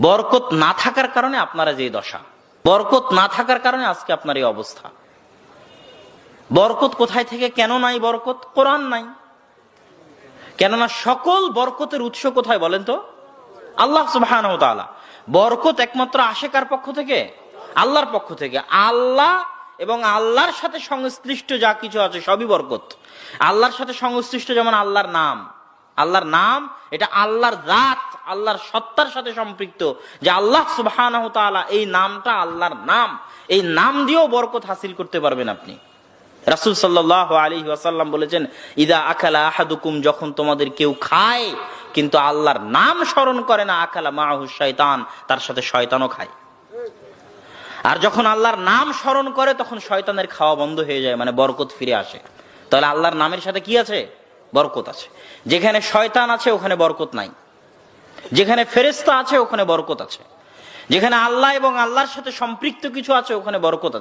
বরকত না থাকার কারণে আপনারা যে দশা। বরকত না থাকার কারণে আজকে আপনার এই অবস্থা। বরকত কোথায় থেকে, কেন নাই বরকত? কোরআন নাই। কেননা সকল বরকতের উৎস কোথায় বলেন তো? আল্লাহ বরকত একমাত্র আসে কার পক্ষ থেকে? আল্লাহর পক্ষ থেকে। আল্লাহ এবং আল্লাহর সাথে সংশ্লিষ্ট যা কিছু আছে, সবই বরকত। আল্লাহর সাথে সংশ্লিষ্ট যেমন আল্লাহর নাম। আল্লাহর নাম, এটা আল্লাহর জাত। আল্লাহর সত্তার সাথে সম্পৃক্ত যে আল্লাহ সুবহান এই নামটা আল্লাহর নাম। এই নাম দিয়েও বরকত হাসিল করতে পারবেন আপনি। রাসুল সাল্লাহ আলী ওয়াসাল্লাম বলেছেন, ইদা আকালা আহাদুকুম যখন তোমাদের কেউ খায়, কিন্তু আল্লাহর নাম স্মরণ করে না আকালা মাহু শয়তান, তার সাথে শয়তানও খায়। আর যখন আল্লাহর নাম স্মরণ করে, তখন শয়তানের খাওয়া বন্ধ হয়ে যায় মানে বরকত ফিরে আসে। তাহলে আল্লাহর নামের সাথে কি আছে? বরকত আছে। যেখানে শয়তান আছে, ওখানে বরকত নাই। যেখানে ফেরেস্তা আছে, ওখানে বরকত আছে। যেখানে আল্লাহ এবং আল্লাহর সাথে সম্পৃক্ত কিছু আছে, ওখানে বরকত